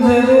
내